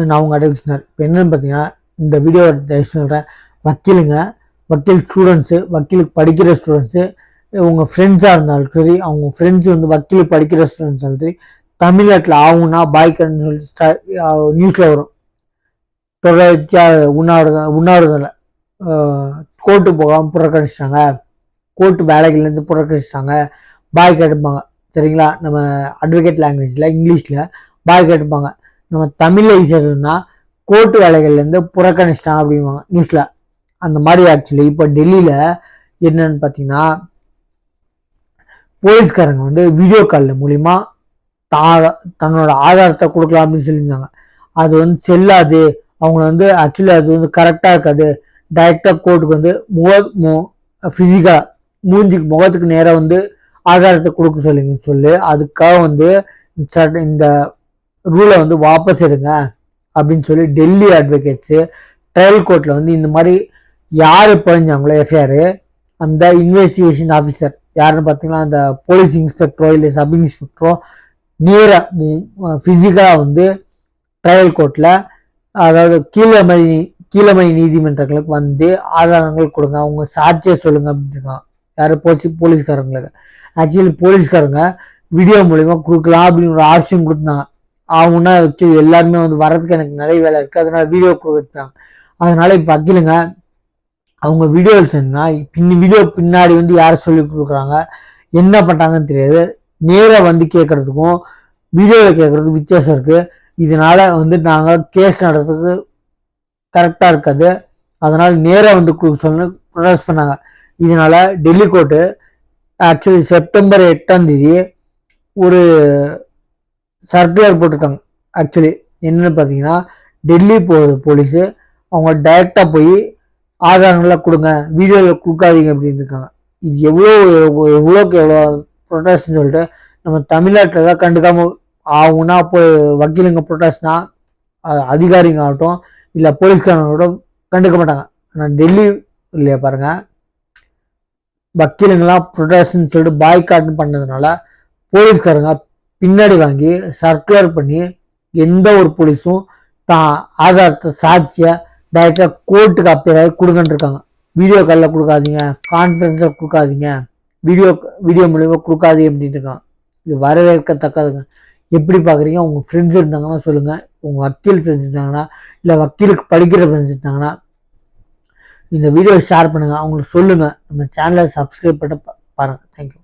நான் அவங்க அட்வைஸ் சொன்னார். இப்போ என்னென்னு பார்த்தீங்கன்னா இந்த வீடியோ சொல்கிறேன் வக்கீலுங்க வக்கீல் ஸ்டூடெண்ட்ஸு வக்கீலுக்கு படிக்கிற ஸ்டூடெண்ட்ஸு உங்கள் ஃப்ரெண்ட்ஸாக இருந்தாலும் சரி அவங்க ஃப்ரெண்ட்ஸ் வந்து வக்கீல் படிக்கிற ஸ்டூடெண்ட்ஸ் சரி தமிழ்நாட்டில் ஆகும்னா பாய்க்கன்னு சொல்லிட்டு நியூஸில் வரும். தொடர்ச்சியா உண்ணாவிரத உண்ணாவிரதில் கோர்ட்டு போகாமல் புறக்கணிச்சிட்டாங்க. கோர்ட்டு வேலைகள்லேருந்து புறக்கணிச்சிட்டாங்க. பாய் கேட்டுப்பாங்க சரிங்களா? நம்ம அட்வொகேட் லாங்குவேஜில் இங்கிலீஷில் பாய் கேட்டுப்பாங்க நம்ம தமிழைசர்னா ஈஸியாக கோர்ட்டு வேலைகள்லேருந்து புறக்கணிச்சிட்டான் அப்படிம்பாங்க நியூஸில் அந்த மாதிரி ஆக்சுவலி இப்போ டெல்லியில் என்னன்னு பார்த்தீங்கன்னா போலீஸ்காரங்க வந்து வீடியோ காலில் மூலிமா தா தன்னோட ஆதாரத்தை கொடுக்கலாம் அப்படின்னு சொல்லியிருந்தாங்க. அது வந்து செல்லாது. அவங்கள வந்து ஆக்சுவலி அது வந்து கரெக்டாக இருக்காது. டைரெக்டாக கோர்ட்டுக்கு வந்து முக மு ஃபிசிக்கலாக மூஞ்சிக்கு முகத்துக்கு நேராக வந்து ஆதாரத்தை கொடுக்க சொல்லுங்கன்னு சொல்லி அதுக்காக வந்து சட்ட- இந்த ரூலை வந்து வாபஸ் எடுங்க அப்படின்னு சொல்லி டெல்லி அட்வொகேட்ஸு ட்ரையல் கோர்ட்டில் வந்து இந்த மாதிரி யார் பதிஞ்சாங்களோ எஃப்ஐஆர் அந்த இன்வெஸ்டிகேஷன் ஆஃபீஸர் யாருன்னு பார்த்தீங்கன்னா அந்த போலீஸ் இன்ஸ்பெக்டரோ இல்லை சப் இன்ஸ்பெக்டரோ நேராக ஃபிசிக்கலாக வந்து ட்ரையல் கோர்ட்டில் அதாவது கீழமை கீழமை நீதிமன்றங்களுக்கு வந்து ஆதாரங்கள் கொடுங்க. அவங்க சாட்சியை சொல்லுங்க அப்படின்ட்டுருக்கான் இருக்காங்க யார் போச்சு போலீஸ்காரங்களுக்கு. ஆக்சுவலி போலீஸ்காரங்க வீடியோ மூலிமா கொடுக்கலாம் அப்படின்னு ஒரு ஆப்ஷன் கொடுத்தாங்க அவங்கன்னா வச்சு எல்லாருமே வந்து வரதுக்கு எனக்கு நிறைய வேலை இருக்குது அதனால் வீடியோ கொடுத்தாங்க அதனால் இப்போ வக்கீலுங்க அவங்க வீடியோ எடுத்ததுன்னா பின் வீடியோ பின்னாடி வந்து யார் சொல்லி கொடுக்குறாங்க என்ன பண்ணுறாங்கன்னு தெரியாது. நேராக வந்து கேட்கறதுக்கும் வீடியோவில் கேட்குறதுக்கும் வித்தியாசம் இருக்குது இதனால் வந்து நாங்கள் கேஸ் நடத்துறதுக்கு கரெக்டாக இருக்காது. அதனால் நேராக வந்து கொடுக்க சொல்லணும் ப்ரொடஸ் பண்ணாங்க. இதனால் டெல்லி கோர்ட்டு ஆக்சுவலி செப்டம்பர் எட்டாம் தேதி ஒரு சர்க்குலர் போட்டிருக்காங்க ஆக்சுவலி என்னென்னு பார்த்தீங்கன்னா டெல்லி போ போலீஸு அவங்க டைரெக்டாக போய் ஆதாரங்களை கொடுங்க வீடியோவில் கொடுக்காதீங்க அப்படின்னு இருக்காங்க. இது எவ்வளோ எவ்வளோக்கு எவ்வளோ ப்ரொட்டஸ்ட்னு சொல்லிட்டு நம்ம தமிழ்நாட்டில் தான் கண்டுக்காமல் ஆகும்னா போய் வக்கீலுங்க ப்ரொட்டஸ்ட்னா அதிகாரிங்க ஆகட்டும் இல்லை போலீஸ்காரங்களாகட்டும் கண்டுக்க மாட்டாங்க. ஆனால் டெல்லி இல்லையா பாருங்கள் வக்கீலுங்கெல்லாம் ப்ரொட்டஸ்ட்னு சொல்லிட்டு பாய்காட்னு பண்ணதுனால போலீஸ்காரங்க பின்னாடி வாங்கி சர்க்குலர் பண்ணி எந்த ஒரு போலீஸும் தான் ஆதாரத்தை சாட்சியை டைரக்டாக கோர்ட்டுக்கு அப்பியராகி கொடுங்கன்ட்ருக்காங்க கொடுங்கன்னு இருக்காங்க. வீடியோ காலில் கொடுக்காதீங்க கான்ஃபரன்ஸில் கொடுக்காதீங்க வீடியோ வீடியோ மூலிமா கொடுக்காதீங்க அப்படின்ட்டு இருக்காங்க. இது வரவேற்கத்தக்கதுங்க எப்படி பார்க்குறீங்க உங்கள் ஃப்ரெண்ட்ஸ் இருந்தாங்கன்னா சொல்லுங்கள் உங்கள் வக்கீல் ஃப்ரெண்ட்ஸ் இருந்தாங்கன்னா இல்லை வக்கீலுக்கு படிக்கிற ஃப்ரெண்ட்ஸ் இருந்தாங்கன்னா இந்த வீடியோ ஷேர் பண்ணுங்கள் அவங்களுக்கு சொல்லுங்கள் நம்ம சேனலை சப்ஸ்கிரைப் பண்ண பாருங்கள் தேங்க்யூ